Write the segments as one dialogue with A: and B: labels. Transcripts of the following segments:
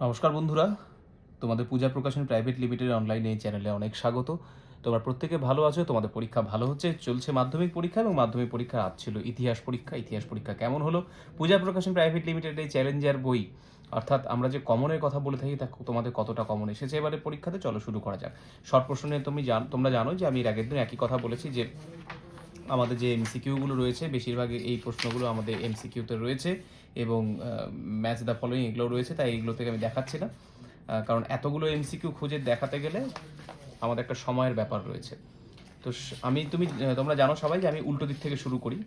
A: নমস্কার বন্ধুরা। তোমাদের পূজা প্রকাশন প্রাইভেট লিমিটেড অনলাইনে এই চ্যানেলে অনেক স্বাগত। তোমরা প্রত্যেকে ভালো আছো? তোমাদের পরীক্ষা ভালো হচ্ছে? চলছে মাধ্যমিক পরীক্ষা এবং মাধ্যমিক পরীক্ষা আজ ছিল ইতিহাস পরীক্ষা। ইতিহাস পরীক্ষা কেমন হলো? পূজা প্রকাশন প্রাইভেট লিমিটেড এই চ্যালেঞ্জার বই। অর্থাৎ আমরা যে কমনের কথা বলে থাকি, তা তোমাদের কতটা কমন এসেছে এবারে পরীক্ষাতে? চলো শুরু করা যাক। শর্ট প্রশ্নে তুমি জান, তোমরা জানো যে আমি এর আগের দিন একই কথা বলেছি যে আমাদের যে এমসিকিউগুলো রয়েছে, বেশিরভাগ এই প্রশ্নগুলো আমাদের এমসিকিউতে রয়েছে। এবং ম্যাচ দ্য ফলোয়িং এগুলো রয়েছে, তাই এগুলো থেকে আমি দেখাচ্ছি না কারণ এতগুলো এমসিকিউ খুঁজে দেখাতে গেলে আমাদের একটা সময়ের ব্যাপার রয়েছে। তো আমি, তুমি তোমরা জানো সবাই যে আমি উল্টো দিক থেকে শুরু করি।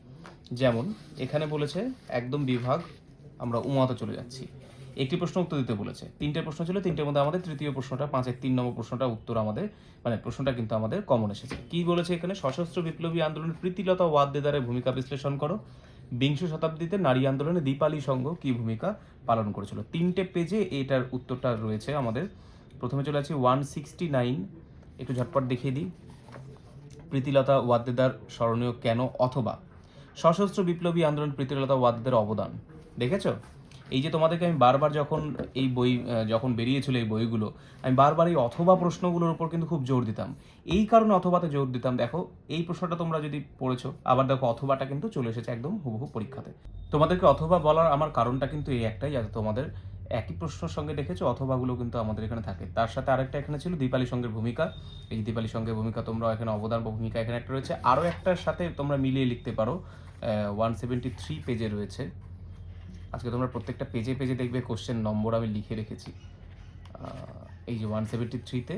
A: যেমন, এখানে বলেছে, একদম বিভাগ, আমরা উমাতে চলে যাচ্ছি। একটি প্রশ্ন উত্তর দিতে বলেছে। তিনটে প্রশ্ন ছিল, তিনটের মধ্যে আমাদের তৃতীয় প্রশ্নটা, পাঁচের তিন নম্বর প্রশ্নটা উত্তর আমাদের মানে প্রশ্নটা কিন্তু আমাদের কমন এসেছে। কি বলেছে এখানে? সশস্ত্র বিপ্লবী আন্দোলনের প্রীতিলতা ওয়াদ্দেদারের ভূমিকা বিশ্লেষণ করো। বিংশ শতাব্দীতে নারী আন্দোলনে দীপালি সংঘ কি ভূমিকা পালন করেছিল? তিনটে পেজে এটার উত্তরটা রয়েছে আমাদের। প্রথমে চলে আছে ওয়ান সিক্সটি নাইন একটু ঝটপট দেখিয়ে দিই। প্রীতিলতা ওয়াদ্দেদার স্মরণীয় কেন অথবা? সশস্ত্র বিপ্লবী আন্দোলন প্রীতিলতা ওয়াদ্দেদার অবদান। দেখেছ? এই যে তোমাদেরকে আমি বারবার যখন এই বই যখন বেরিয়েছিল এই বইগুলো, আমি বারবার এই অথবা প্রশ্নগুলোর উপর কিন্তু খুব জোর দিতাম। এই কারণে অথবাতে জোর দিতাম। দেখো, এই প্রশ্নটা তোমরা যদি পড়েছো, আবার দেখো, অথবাটা কিন্তু চলে এসেছে একদম হুবহু পরীক্ষাতে। তোমাদেরকে অথবা বলার আমার কারণটা কিন্তু এই একটাই, যাতে তোমাদের একই প্রশ্নের সঙ্গে দেখেছ, অথবাগুলো কিন্তু আমাদের এখানে থাকে। তার সাথে আরেকটা এখানে ছিল দীপালি সঙ্গের ভূমিকা। এই দীপালি সঙ্গের ভূমিকা তোমরা এখানে অবদান বা ভূমিকা এখানে একটা রয়েছে। আরও একটার সাথে তোমরা মিলিয়ে লিখতে পারো ওয়ান সেভেন্টি থ্রি পেজে রয়েছে। আজকে তোমরা প্রত্যেকটা পেজে পেজে দেখবে কোশ্চেন নম্বর আমি লিখে রেখেছি। এই যে ওয়ান সেভেন্টি থ্রিতে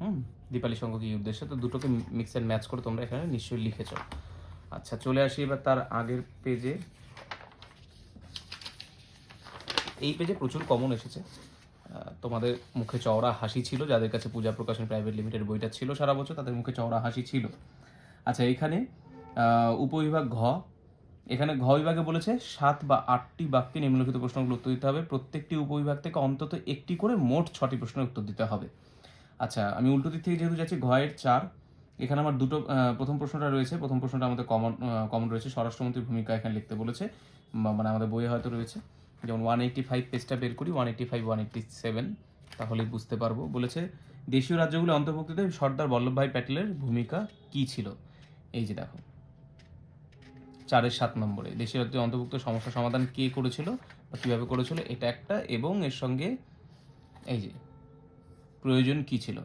A: হুম, দীপালি সঙ্গ কি উদ্দেশ্য, তো দুটোকে মিক্স অ্যান্ড ম্যাচ করে তোমরা এখানে নিশ্চয়ই লিখেছ। আচ্ছা চলে আসি এবার তার আগের পেজে এই পেজে প্রচুর কমন এসেছে। তোমাদের মুখে চওড়া হাসি ছিল, যাদের কাছে পূজা প্রকাশন প্রাইভেট লিমিটেড বইটা ছিল সারা বছর, তাদের মুখে চওড়া হাসি ছিল। আচ্ছা এখানে উপবিভাগ ঘ এখানে ঘ বিভাগে বলেছে সাত বা আটটি বাক্যে নিম্নলিখিত প্রশ্নগুলো উত্তর দিতে হবে। প্রত্যেকটি উপবিভাগ থেকে অন্তত একটি করে মোট ছটি প্রশ্নের উত্তর দিতে হবে। আচ্ছা আমি উল্টো দিক থেকে যেহেতু যাচ্ছি ঘয়ের চার। এখানে আমার দুটো প্রথম প্রশ্নটা রয়েছে। প্রথম প্রশ্নটা আমাদের কমন কমন রয়েছে। স্বরাষ্ট্রমন্ত্রীর ভূমিকা এখানে লিখতে বলেছে। মানে আমাদের বইয়ে হয়তো রয়েছে। যেমন ওয়ান এইট্টি ফাইভ পেজটা বের করি one eighty five one eighty seven তাহলেই বুঝতে পারব। বলেছে, দেশীয় রাজ্যগুলো অন্তর্ভুক্তিতে সর্দার বল্লভভাই প্যাটেলের ভূমিকা কি ছিল? এই যে দেখো চারের সাত নম্বরে। দেশের অন্তর্ভুক্ত সমস্যা সমাধান কে করেছিল বা কীভাবে করেছিল এটা একটা এবং এর সঙ্গে এই যে প্রয়োজন কি ছিল?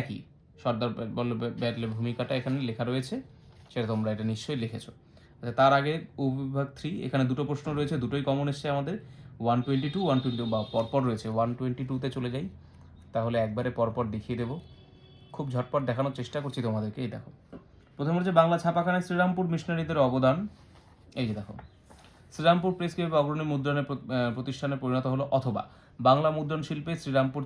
A: একই। সর্দার বল্লভ ব্যাটলের ভূমিকাটা এখানে লেখা রয়েছে, সেটা তোমরা এটা নিশ্চয়ই লিখেছো। আচ্ছা তার আগে উপবিভাগ থ্রি এখানে দুটো প্রশ্ন রয়েছে, দুটোই কমন এসছে আমাদের। One twenty two one twenty বা পরপর রয়েছে। ওয়ান টোয়েন্টি টুতে চলে যাই, তাহলে একবারে পরপর দেখিয়ে দেবো। খুব ঝটপট দেখানোর চেষ্টা করছি তোমাদেরকে, এই দেখো। প্রথমে হচ্ছে বাংলা ছাপাখানায় শ্রীরামপুর মিশনারিদের অবদান। এই যে দেখো, শ্রীরামপুর প্রেস ক্লাব অগ্রণী মুদ্রণের প্রতিষ্ঠানে পরিণত হলো অথবা। বাংলা মুদ্রণ শিল্পে শ্রীরামপুর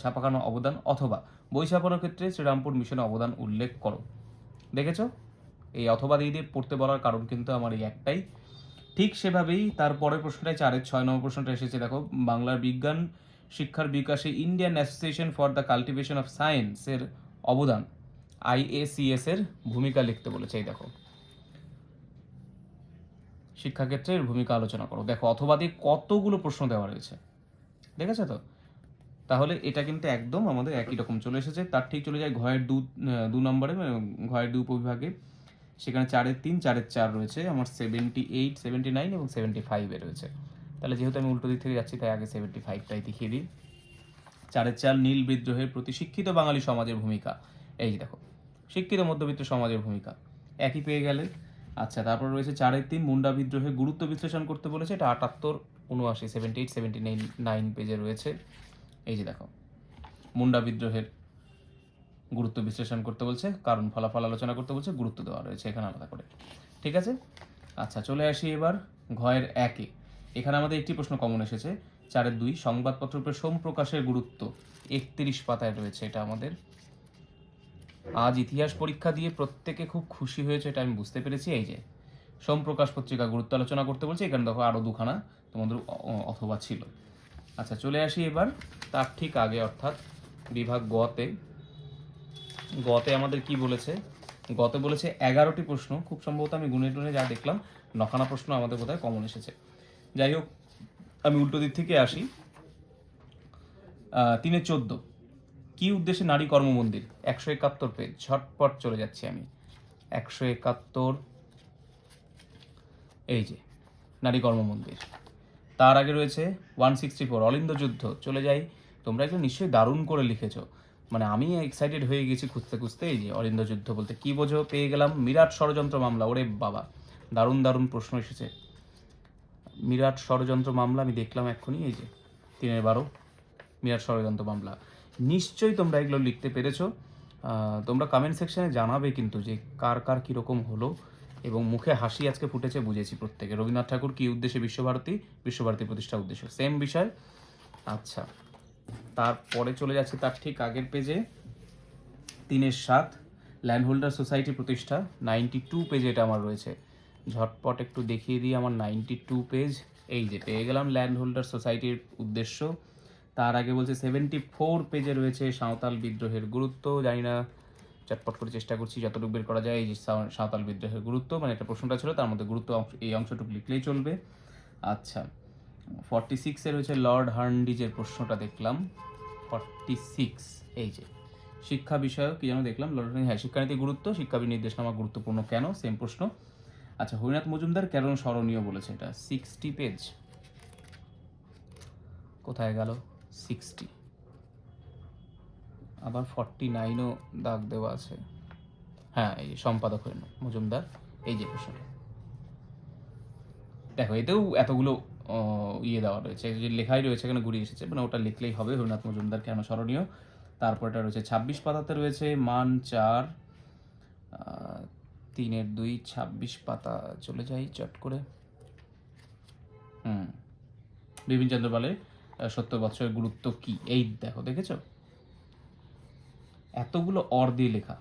A: ছাপাখানা অবদান অথবা। বই ছাপানোর ক্ষেত্রে শ্রীরামপুর মিশনের অবদান উল্লেখ করো। দেখেছ? এই অথবা দিয়ে দিয়ে পড়তে বলার কারণ কিন্তু আমার এই একটাই। ঠিক সেভাবেই তার পরের প্রশ্নটায় চারের ছয় নম্বর প্রশ্নটা এসেছে। দেখো, বাংলার বিজ্ঞান শিক্ষার বিকাশে Indian association for the cultivation of সায়েন্সের অবদান। আইএসিএস এর ভূমিকা লিখতে বলেছে, এই দেখো। শিক্ষাক্ষেত্রে এর ভূমিকা আলোচনা করো। দেখো অথবা দিয়ে কতগুলো প্রশ্ন দেওয়া রয়েছে। দেখেছ তো? তাহলে এটা কিন্তু একদম আমাদের একই রকম চলে এসেছে। তার ঠিক চলে যায় ঘয়ের দু দু নম্বরে ঘয়ের দু উপবিভাগে সেখানে চারের তিন, চারের চার রয়েছে। আমার সেভেন্টি এইট সেভেন্টি নাইন এবং সেভেন্টি ফাইভে রয়েছে। তাহলে যেহেতু আমি উল্টো দিক থেকে যাচ্ছি, তাই আগে সেভেন্টি ফাইভটাই দেখিয়ে দিই। চারের চার নীল বিদ্রোহের প্রতি শিক্ষিত বাঙালি সমাজের ভূমিকা। এই দেখো শিক্ষিত মধ্যবিত্ত সমাজের ভূমিকা। একই পেয়ে গেলে আচ্ছা তারপর রয়েছে চারের তিন, মুন্ডা বিদ্রোহের গুরুত্ব বিশ্লেষণ করতে বলেছে। এটা আটাত্তর, উনআশি seventy eight seventy nine nine পেজে রয়েছে। এই যে দেখো, মুন্ডা বিদ্রোহের গুরুত্ব বিশ্লেষণ করতে বলছে, কারণ ফলাফল আলোচনা করতে বলছে, গুরুত্ব দেওয়া রয়েছে এখানে আলাদা করে। ঠিক আছে? আচ্ছা চলে আসি এবার ঘয়ের একে। এখানে আমাদের একটি প্রশ্ন কমন এসেছে। চারের দুই, সংবাদপত্র সোম প্রকাশের গুরুত্ব, একত্রিশ পাতায় রয়েছে এটা আমাদের। আজ ইতিহাস পরীক্ষা দিয়ে প্রত্যেকে খুব খুশি হয়েছে এটা আমি বুঝতে পেরেছি, এই যে সোমপ্রকাশ পত্রিকা গুরুত্ব আলোচনা করতে বলছে, এখানে দেখো আরও দুখানা তোমাদের অথবা ছিল। আচ্ছা চলে আসি এবার, তার ঠিক আগে অর্থাৎ বিভাগ গতে। গতে আমাদের কি বলেছে? গতে বলেছে এগারোটি প্রশ্ন, খুব সম্ভবত আমি গুনে টুনে যা দেখলাম, নখানা প্রশ্ন আমাদের বোধহয় কমন এসেছে। যাই হোক, আমি উল্টো দিক থেকে আসি। তিনে চোদ্দ। কি উদ্দেশ্যে নারী কর্মমন্দির? একশো একাত্তর পেজ ঝটপট চলে যাচ্ছি আমি। একশো একাত্তর এই যে, নারী কর্মমন্দির। তার আগে রয়েছে ওয়ান সিক্সটি ফোর অলিন্দ যুদ্ধ। চলে যাই। তোমরা এগুলো নিশ্চয়ই দারুণ করে লিখেছো। মানে আমি এক্সাইটেড হয়ে গেছি খুঁজতে খুঁজতে, এই যে অলিন্দ যুদ্ধ বলতে কি বোঝো পেয়ে গেলাম। বিরাট ষড়যন্ত্র মামলা, ওরে বাবা। দারুণ দারুণ প্রশ্ন এসেছে। বিরাট ষড়যন্ত্র মামলা, আমি দেখলাম এক্ষুনি, এই যে, তিনের বারো। বিরাট ষড়যন্ত্র মামলা। নিশ্চয়ই তোমরা এগুলো লিখতে পেরেছ। তোমরা কমেন্ট সেকশনে জানাবে কিন্তু যে কার কার কীরকম হলো এবং মুখে হাসি আজকে ফুটেছে বুঝেছি প্রত্যেকে। রবীন্দ্রনাথ ঠাকুর কী উদ্দেশ্যে বিশ্বভারতী? বিশ্বভারতী প্রতিষ্ঠা উদ্দেশ্য। সেম বিষয়। আচ্ছা তারপরে চলে যাচ্ছে তার ঠিক আগের পেজে তিনের সাত ল্যান্ড হোল্ডার সোসাইটি প্রতিষ্ঠা নাইনটি টু পেজে এটা আমার রয়েছে। ঝটপট একটু দেখিয়ে দিই আমার নাইনটি টু পেজ এই যে পেয়ে গেলাম ল্যান্ড হোল্ডার সোসাইটির উদ্দেশ্য। তার আগে বলছে সেভেন্টি ফোর পেজে রয়েছে সাঁওতাল বিদ্রোহের গুরুত্ব। জানি না, চটপট করে চেষ্টা করছি যতটুকু বের করা যায় এই যে সাঁওতাল বিদ্রোহের গুরুত্ব। মানে একটা প্রশ্নটা ছিল, তার মধ্যে গুরুত্ব এই অংশটুকু লিখলেই চলবে। আচ্ছা ফর্টি সিক্সে রয়েছে লর্ড হার্নডিজের প্রশ্নটা দেখলাম। ফর্টি সিক্স এই যে, শিক্ষা বিষয়ক কি যেন দেখলাম? লর্ড হ্যাঁ শিক্ষানীতির গুরুত্ব, শিক্ষা নির্দেশনামা গুরুত্বপূর্ণ কেন? সেম প্রশ্ন। আচ্ছা হরিনাথ মজুমদার কেন স্মরণীয় বলেছে এটা। সিক্সটি পেজ কোথায় গেল? সিক্সটি আবার ফর্টি নাইনও দাগ দেওয়া আছে। হ্যাঁ এই যে সম্পাদক হরিনাথ মজুমদার, এই যে প্রশ্নটা। দেখো, এতেও এতগুলো ইয়ে দেওয়া রয়েছে। যে লেখাই রয়েছে এখানে ঘুরিয়ে এসেছে? মানে ওটা লিখলেই হবে হরিনাথ মজুমদার কেন স্মরণীয়? তারপর এটা রয়েছে, ছাব্বিশ পাতাতে রয়েছে, মান চার তিনের দুই, ছাব্বিশ পাতা। চলে যাই, চট করে। হুম। বিপিন চন্দ্র পালের সত্তর বৎসরের গুরুত্ব কি? এই দেখো, দেখেছ? এতগুলো অর দিয়ে লেখা।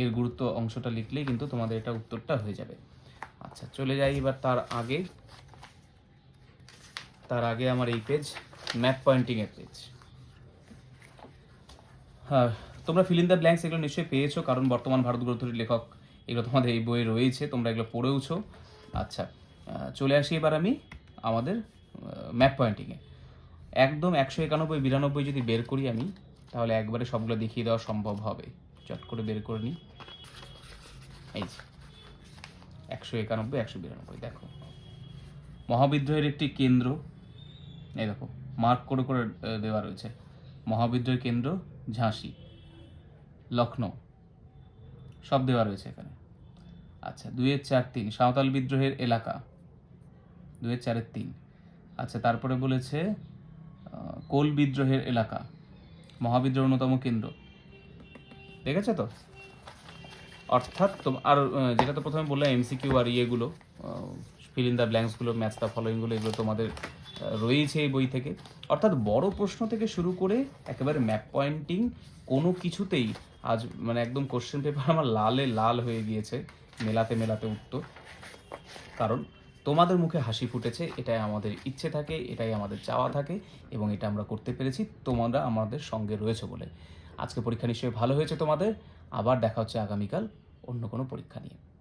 A: এর গুরুত্ব অংশটা লিখলেই কিন্তু তোমাদের এটা উত্তরটা হয়ে যাবে। আচ্ছা চলে যাই এবার তার আগে। তার আগে আমার এই পেজ ম্যাপ পয়েন্টিং এর পেজ হ্যাঁ তোমরা ফিল ইন দ্য ব্ল্যাঙ্কস এগুলো নিশ্চয়ই পেয়েছ, কারণ বর্তমান ভারত গ্রন্থটির লেখক এগুলো তোমাদের এই বইয়ে রয়েছে, তোমরা এগুলো পড়েওছো। আচ্ছা চলে আসি এবার আমি আমাদের ম্যাপ পয়েন্টিংয়ে একদম একশো একানব্বই, বিরানব্বই যদি বের করি আমি, তাহলে একবারে সবগুলো দেখিয়ে দেওয়া সম্ভব হবে। চট করে বের করে নিই। এই যে, একশো একানব্বই, একশো বিরানব্বই, দেখো। মহাবিদ্রোহের একটি কেন্দ্র, এই দেখো মার্ক করে করে দেওয়া রয়েছে। মহাবিদ্রোহের কেন্দ্র, ঝাঁসি লখনৌ সব দেওয়া রয়েছে এখানে। আচ্ছা দুইয়ের চার তিন, সাঁওতাল বিদ্রোহের এলাকা, দুইয়ের চারের তিন। আচ্ছা তারপরে বলেছে কোল বিদ্রোহের এলাকা। মহাবিদ্রোহ অন্যতম কেন্দ্র। দেখেছ তো? অর্থাৎ আর যেটা তো প্রথমে বললাম এমসিকিউ আর ইয়েগুলো ফিল ইন দ্য ব্ল্যাঙ্কসগুলো ম্যাচ দ্য ফলোয়িংগুলো এগুলো তোমাদের রয়েছে এই বই থেকে। অর্থাৎ বড় প্রশ্ন থেকে শুরু করে একেবারে ম্যাপ পয়েন্টিং কোনো কিছুতেই আজ মানে একদম কোশ্চেন পেপার আমার লালে লাল হয়ে গিয়েছে, মেলাতে মেলাতে উত্তর কারণ তোমাদের মুখে হাসি ফুটেছে, এটাই আমাদের ইচ্ছে থাকে, এটাই আমাদের চাওয়া থাকে, এবং এটা আমরা করতে পেরেছি, তোমরা আমাদের সঙ্গে রয়েছে বলে। আজকে পরীক্ষা নিশ্চয়ই ভালো হয়েছে তোমাদের, আবার দেখা হচ্ছে আগামীকাল অন্য কোনো পরীক্ষা নিয়ে।